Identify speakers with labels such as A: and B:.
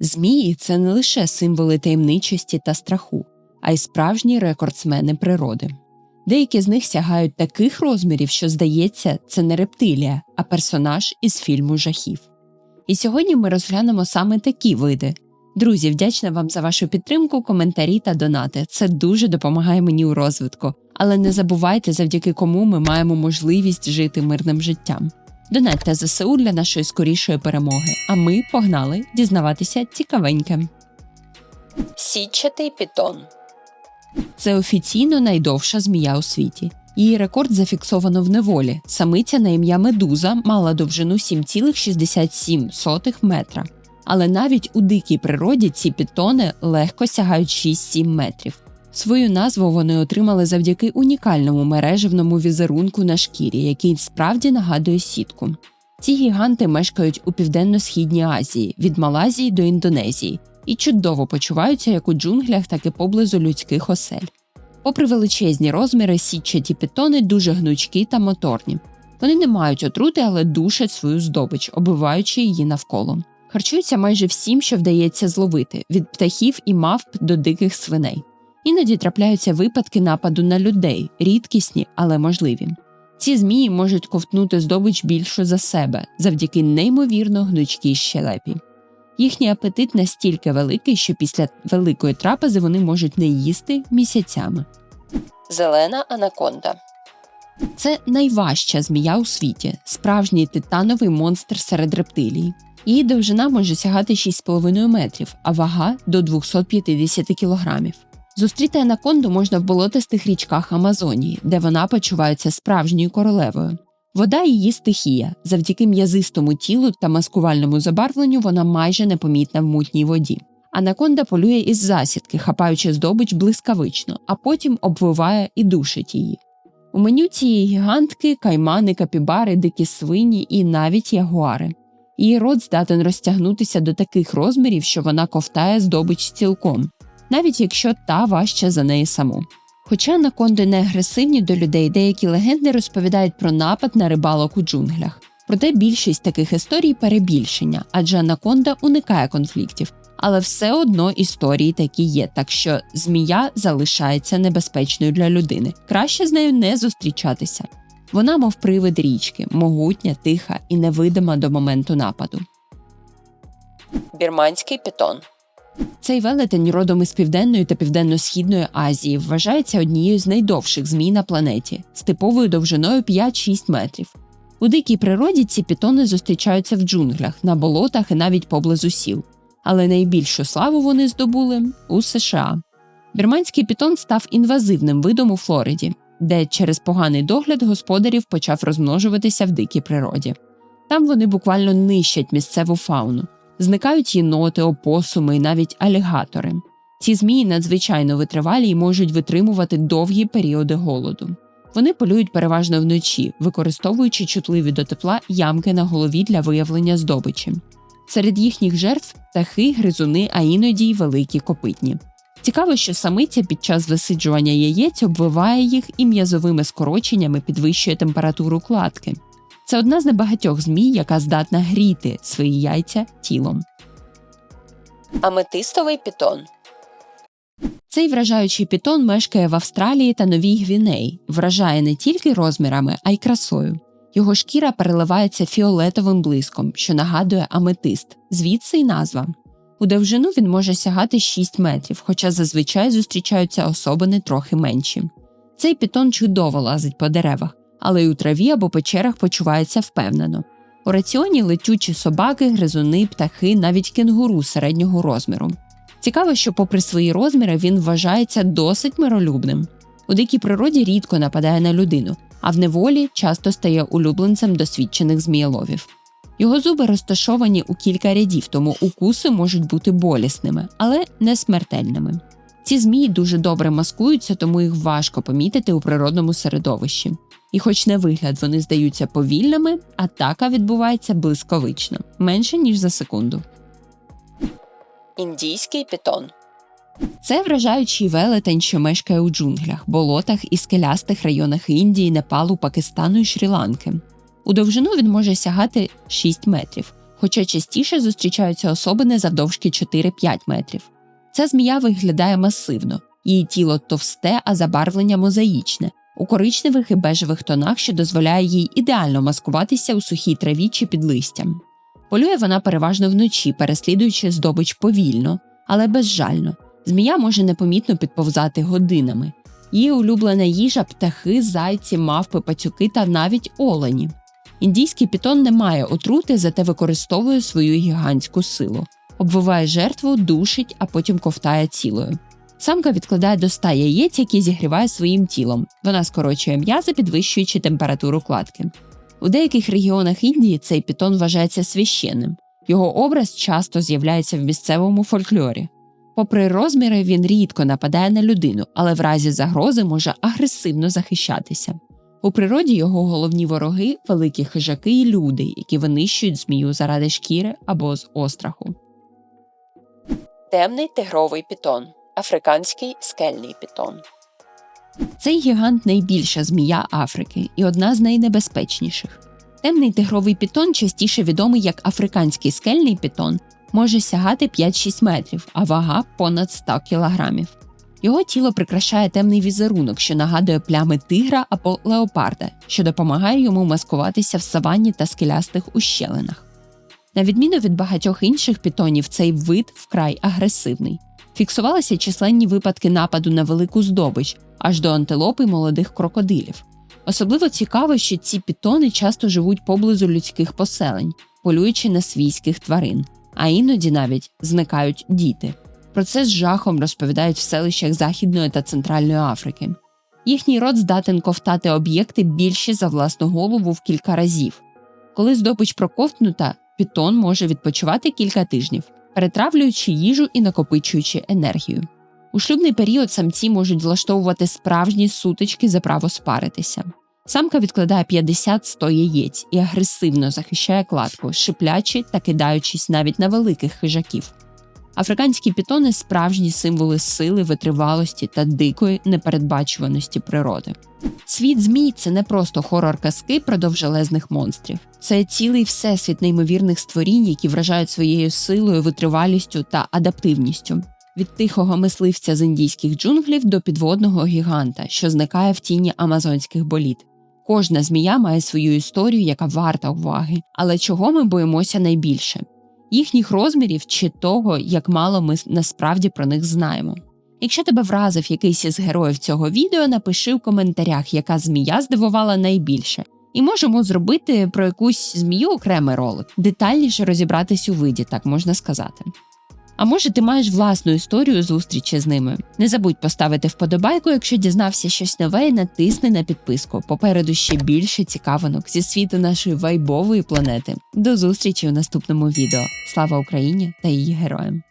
A: Змії це не лише символи таємничості та страху, а й справжні рекордсмени природи. Деякі з них сягають таких розмірів, що здається, це не рептилія, а персонаж із фільму жахів. І сьогодні ми розглянемо саме такі види. Друзі, вдячна вам за вашу підтримку, коментарі та донати. Це дуже допомагає мені у розвитку. Але не забувайте, завдяки кому ми маємо можливість жити мирним життям. Донатьте ЗСУ для нашої скорішої перемоги. А ми погнали дізнаватися цікавеньке. Січатий пітон це офіційно найдовша змія у світі. Її рекорд зафіксовано в неволі. Самиця на ім'я Медуза мала довжину 7,67 метра. Але навіть у дикій природі ці пітони легко сягають 6-7 метрів. Свою назву вони отримали завдяки унікальному мережевному візерунку на шкірі, який справді нагадує сітку. Ці гіганти мешкають у південно-східній Азії від Малайзії до Індонезії і чудово почуваються як у джунглях, так і поблизу людських осель. Попри величезні розміри, сітчаті пітони дуже гнучкі та моторні. Вони не мають отрути, але душать свою здобич, оббиваючи її навколо. Харчуються майже всім, що вдається зловити від птахів і мавп до диких свиней. Іноді трапляються випадки нападу на людей, рідкісні, але можливі. Ці змії можуть ковтнути здобич більшу за себе завдяки неймовірно гнучкій щелепі. Їхній апетит настільки великий, що після великої трапези вони можуть не їсти місяцями. Зелена анаконда це найважча змія у світі, справжній титановий монстр серед рептилій. Її довжина може сягати 6,5 метрів, а вага до 250 кілограмів. Зустріти анаконду можна в болотистих річках Амазонії, де вона почувається справжньою королевою. Вода її стихія. Завдяки м'язистому тілу та маскувальному забарвленню вона майже непомітна в мутній воді. Анаконда полює із засідки, хапаючи здобич блискавично, а потім обвиває і душить її. У меню цієї гігантки каймани, капібари, дикі свині і навіть ягуари. Її рот здатен розтягнутися до таких розмірів, що вона ковтає здобич цілком, навіть якщо та важча за неї саму. Хоча анаконди не агресивні до людей, деякі легенди розповідають про напад на рибалок у джунглях. Проте більшість таких історій перебільшення, адже анаконда уникає конфліктів. Але все одно історії такі є, так що змія залишається небезпечною для людини. Краще з нею не зустрічатися. Вона, мов привид річки, могутня, тиха і невидима до моменту нападу. Бірманський питон цей велетень родом із Південної та Південно-Східної Азії вважається однією з найдовших змій на планеті з типовою довжиною 5-6 метрів. У дикій природі ці пітони зустрічаються в джунглях, на болотах і навіть поблизу сіл. Але найбільшу славу вони здобули у США. Бірманський пітон став інвазивним видом у Флориді, де через поганий догляд господарів почав розмножуватися в дикій природі. Там вони буквально нищать місцеву фауну. Зникають єноти, опосуми і навіть алігатори. Ці змії надзвичайно витривалі і можуть витримувати довгі періоди голоду. Вони полюють переважно вночі, використовуючи чутливі до тепла ямки на голові для виявлення здобичі. Серед їхніх жертв птахи, гризуни, а іноді й великі копитні. Цікаво, що самиця під час висиджування яєць обвиває їх і м'язовими скороченнями підвищує температуру кладки. Це одна з небагатьох змій, яка здатна гріти свої яйця тілом. Аметистовий пітон цей вражаючий пітон мешкає в Австралії та Новій Гвінеї, вражає не тільки розмірами, а й красою. Його шкіра переливається фіолетовим блиском, що нагадує аметист, звідси й назва. У довжину він може сягати 6 метрів, хоча зазвичай зустрічаються особини трохи менші. Цей пітон чудово лазить по деревах, але й у траві або печерах почувається впевнено. У раціоні летючі собаки, гризуни, птахи, навіть кенгуру середнього розміру. Цікаво, що, попри свої розміри, він вважається досить миролюбним. У дикій природі рідко нападає на людину, а в неволі часто стає улюбленцем досвідчених змієловів. Його зуби розташовані у кілька рядів, тому укуси можуть бути болісними, але не смертельними. Ці змії дуже добре маскуються, тому їх важко помітити у природному середовищі. І, хоч на вигляд вони здаються повільними, атака відбувається блисковично менше ніж за секунду. Індійський пітон це вражаючий велетень, що мешкає у джунглях, болотах і скелястих районах Індії, Непалу, Пакистану і Шрі-Ланки. У довжину він може сягати 6 метрів, хоча частіше зустрічаються особини завдовжки 4-5 метрів. Ця змія виглядає масивно, її тіло товсте, а забарвлення мозаїчне, у коричневих і бежевих тонах, що дозволяє їй ідеально маскуватися у сухій траві чи під листям. Полює вона переважно вночі, переслідуючи здобич повільно, але безжально. Змія може непомітно підповзати годинами. Її улюблена їжа птахи, зайці, мавпи, пацюки та навіть олені. Індійський пітон не має отрути, зате використовує свою гігантську силу, обвиває жертву, душить, а потім ковтає цілою. Самка відкладає до 100 яєць, які зігріває своїм тілом. Вона скорочує м'язи, підвищуючи температуру кладки. У деяких регіонах Індії цей пітон вважається священним. Його образ часто з'являється в місцевому фольклорі. Попри розміри, він рідко нападає на людину, але в разі загрози може агресивно захищатися. У природі його головні вороги великі хижаки і люди, які винищують змію заради шкіри або з остраху. Темний тигровий пітон африканський скельний пітон. Цей гігант найбільша змія Африки і одна з найнебезпечніших. Темний тигровий пітон, частіше відомий як африканський скельний пітон, може сягати 5-6 метрів, а вага понад 100 кілограмів. Його тіло прикрашає темний візерунок, що нагадує плями тигра або леопарда, що допомагає йому маскуватися в саванні та скелястих ущелинах. На відміну від багатьох інших пітонів, цей вид вкрай агресивний. Фіксувалися численні випадки нападу на велику здобич аж до антилопи молодих крокодилів. Особливо цікаво, що ці пітони часто живуть поблизу людських поселень, полюючи на свійських тварин, а іноді навіть зникають діти. Про це з жахом розповідають в селищах Західної та Центральної Африки. Їхній рот здатен ковтати об'єкти більші за власну голову в кілька разів. Коли здобич проковтнута, пітон може відпочивати кілька тижнів, перетравлюючи їжу і накопичуючи енергію. У шлюбний період самці можуть влаштовувати справжні сутички за право спаритися. Самка відкладає 50-100 яєць і агресивно захищає кладку, шиплячи та кидаючись навіть на великих хижаків. Африканські пітони справжні символи сили, витривалості та дикої непередбачуваності природи. Світ змій це не просто хорор казки про довжелезних монстрів, це цілий всесвіт неймовірних створінь, які вражають своєю силою, витривалістю та адаптивністю. Від тихого мисливця з індійських джунглів до підводного гіганта, що зникає в тіні амазонських боліт. Кожна змія має свою історію, яка варта уваги, але чого ми боїмося найбільше їхніх розмірів чи того, як мало ми насправді про них знаємо. Якщо тебе вразив якийсь із героїв цього відео, напиши в коментарях, яка змія здивувала найбільше, і можемо зробити про якусь змію окремий ролик, детальніше розібратись у виді, так можна сказати. А може, ти маєш власну історію зустрічі з ними. Не забудь поставити вподобайку, якщо дізнався щось нове, і натисни на підписку. Попереду ще більше цікавинок зі світу нашої вайбової планети. До зустрічі у наступному відео. Слава Україні та її героям!